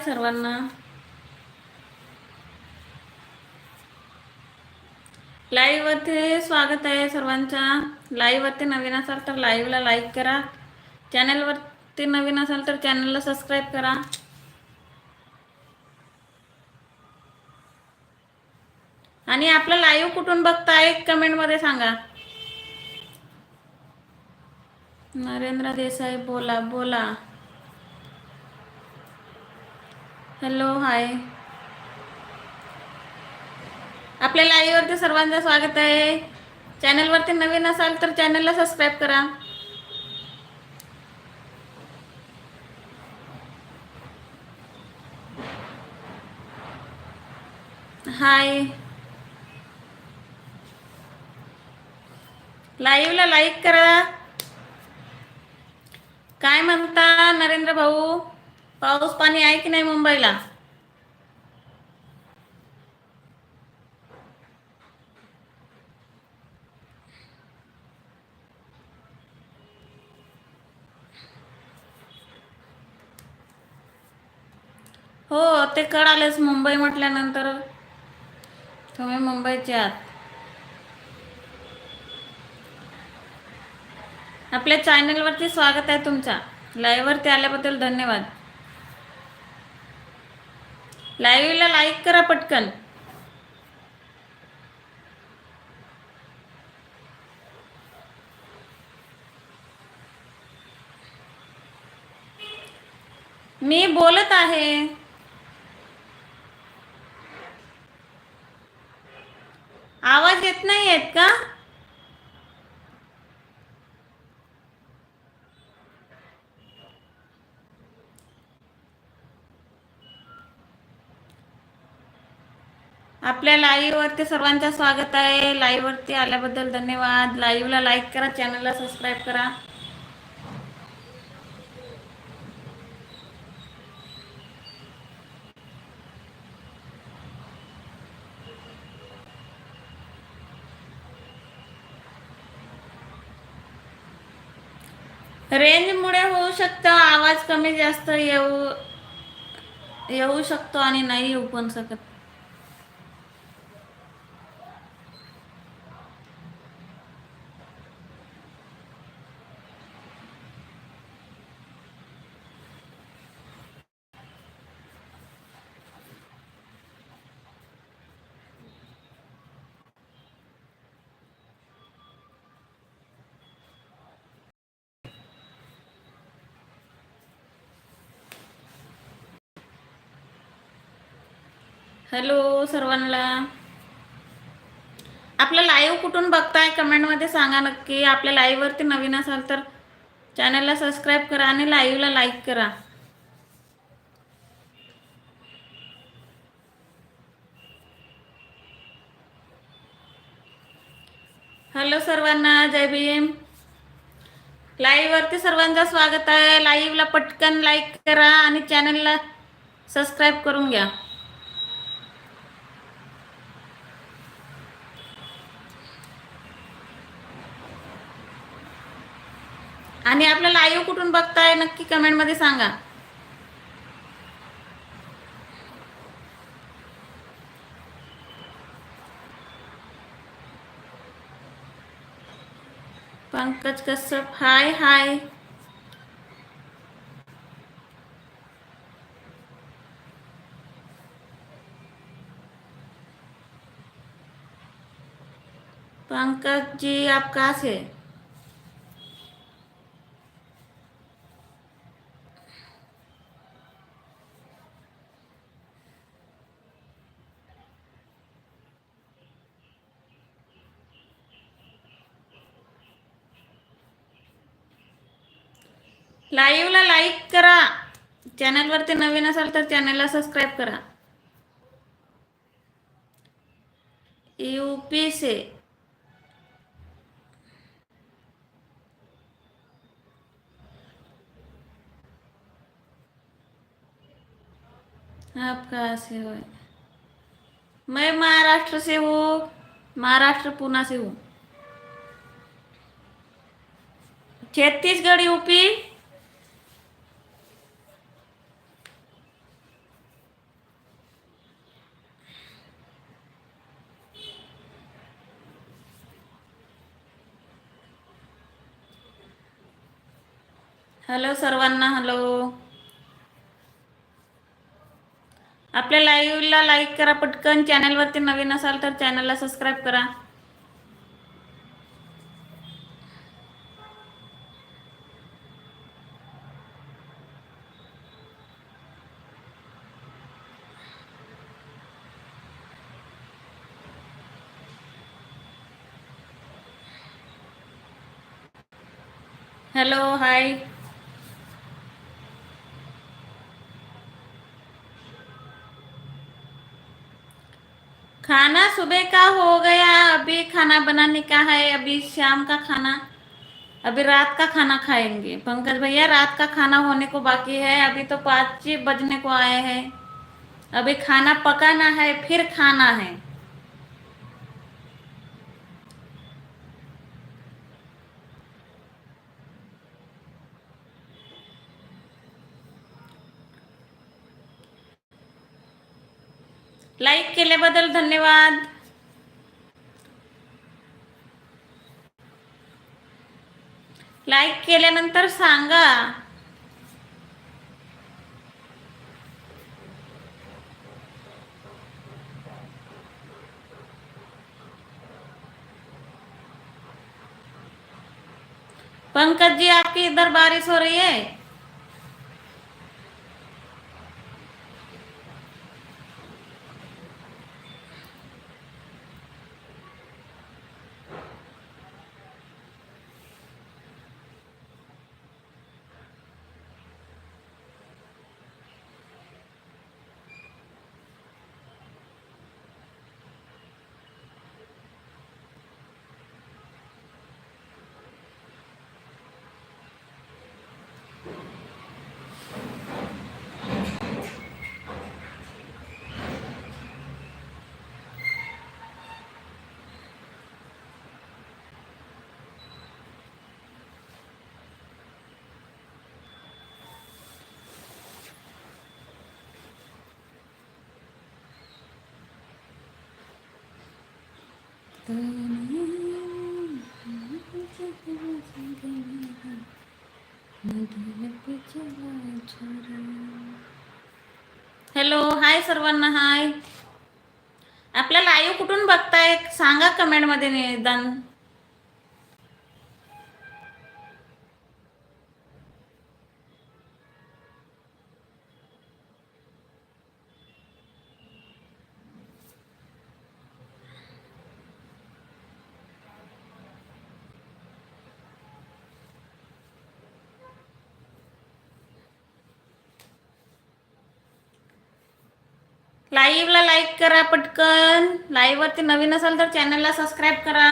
सर्वांना. लाईव्ह वरती स्वागत आहे सर्वांच्या लाईव्ह वरती नवीन असाल तर लाईव्हला लाईक करा. चॅनल वरती नवीन असाल तर चॅनलला सबस्क्राईब करा. आणि आपला लाईव्ह कुठून बघताय कमेंटमध्ये सांगा. नरेंद्र देसाई बोला बोला. Hello hi. आपल्या लाईव्हवरती सर्वांचं स्वागत आहे. चॅनलवरती नवीन असाल तर चॅनलला सबस्क्राईब करा. हाय. लाईव्हला लाईक करा. काय म्हणता नरेंद्र भाऊ? पाऊस पाणी आहे की नाही मुंबईला? हो ते कळालेच मुंबई म्हटल्यानंतर. तुम्ही मुंबईचे आहात. आपल्या चॅनलवरती स्वागत आहे तुमचा. लाईव्हवरती आल्याबद्दल धन्यवाद. लाईव्हला लाईक करा पटकन. मी बोलत आहे. आवाज येत नाही आहेत का? आपल्या लाईव्ह वरती सर्वांचं स्वागत आहे. लाईव्ह वरती आल्याबद्दल धन्यवाद. लाईव्हला लाईक करा चॅनलला सबस्क्राईब करा. रेंजमुळे होऊ शकतं आवाज कमी जास्त येऊ येऊ शकतो आणि नाही येऊ पण शकत. हॅलो सर्वांना. आपलं लाईव्ह कुठून बघताय? कमेंटमध्ये सांगा नक्की. आपल्या लाईव्हवरती नवीन असाल तर चॅनलला सबस्क्राईब करा आणि लाईव्हला लाईक करा. हॅलो सर्वांना जय भीम. लाईव्हवरती सर्वांचं स्वागत आहे. लाईव्हला पटकन लाईक करा आणि चॅनलला सबस्क्राईब करून घ्या. कुठून बघताय नक्की कमेंटमध्ये सांगा. पंकज कश्यप हाय हाय. पंकज जी आप कहाँ से? लाईव्हला लाईक करा. चॅनलवरती नवीन असाल तर चॅनलला सबस्क्राईब करा. यूपी से आप कहाँ से हो. मैं महाराष्ट्र से हूँ. महाराष्ट्र पुणे से हूँ. छत्तीसगढ़ यूपी हॅलो सर्वांना हॅलो आपल्या लाईव्हला लाईक करा पटकन. चॅनलवरती नवीन असाल तर चॅनलला सबस्क्राईब करा. हॅलो हाय खाना सुबह का हो गया, अभी खाना बनाने का है, अभी शाम का खाना, अभी रात का खाना खाएँगे। पंकज भैया, रात का खाना होने को बाकी है, अभी तो पाँच बजने को आए हैं। अभी खाना पकाना है, फिर खाना है। लाईक केल्याबद्दल धन्यवाद। लाईक केल्यानंतर सांगा। पंकज जी आपकी इधर बारिश हो रही है? हॅलो हाय सर्वांना हाय. आपल्याला लाईव्ह कुठून बघताय? सांगा कमेंटमध्ये निदान. लाईव्हला लाईक करा पटकन. लाईव्ह वरती नवीन असाल तर चॅनलला सबस्क्राईब करा.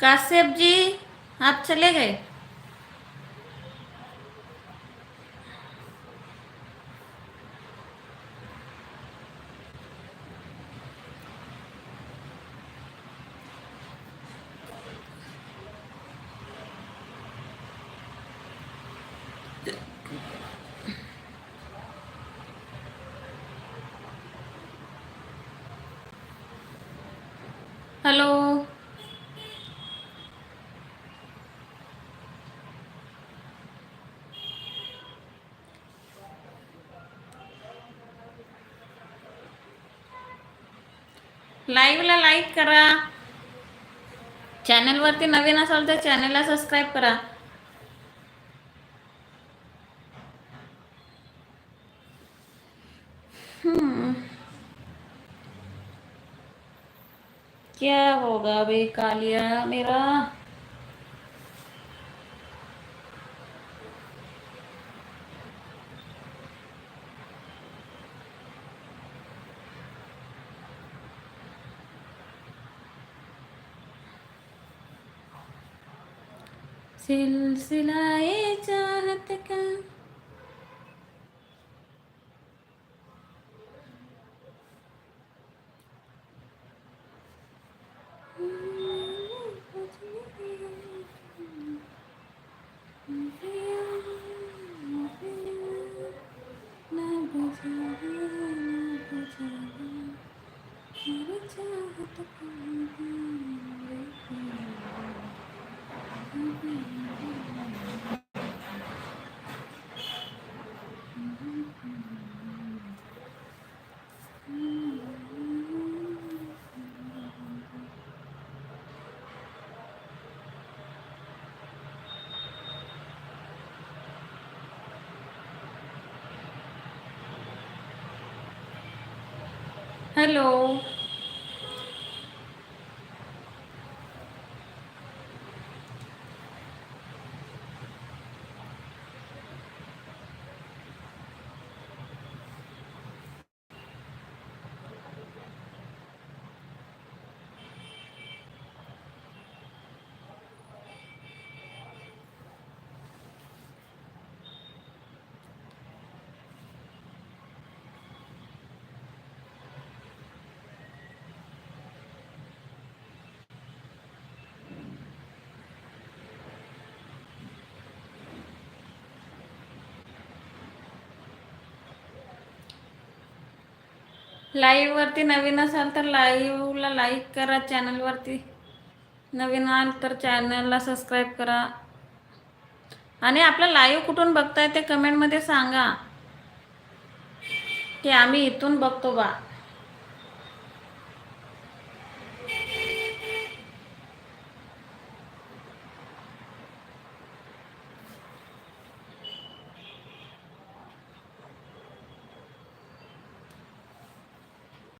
काश्यप जी आप चले गए? हेलो। लाईव्हला लाईक करा. चॅनलवरती नवीन असाल तर चॅनलला सबस्क्राईब करा. हम्म. क्या होगा बे कालिया मेरा? सिलसिलाए चाहत का हेलो लाईव्ह वरती नवीन असाल तर लाईव्हला लाईक करा चॅनलवरती नवीन आल तर चॅनलला सबस्क्राईब करा. आणि आपलं लाईव्ह कुठून बघताय ते कमेंटमध्ये सांगा. की आम्ही इथून बघतो बा.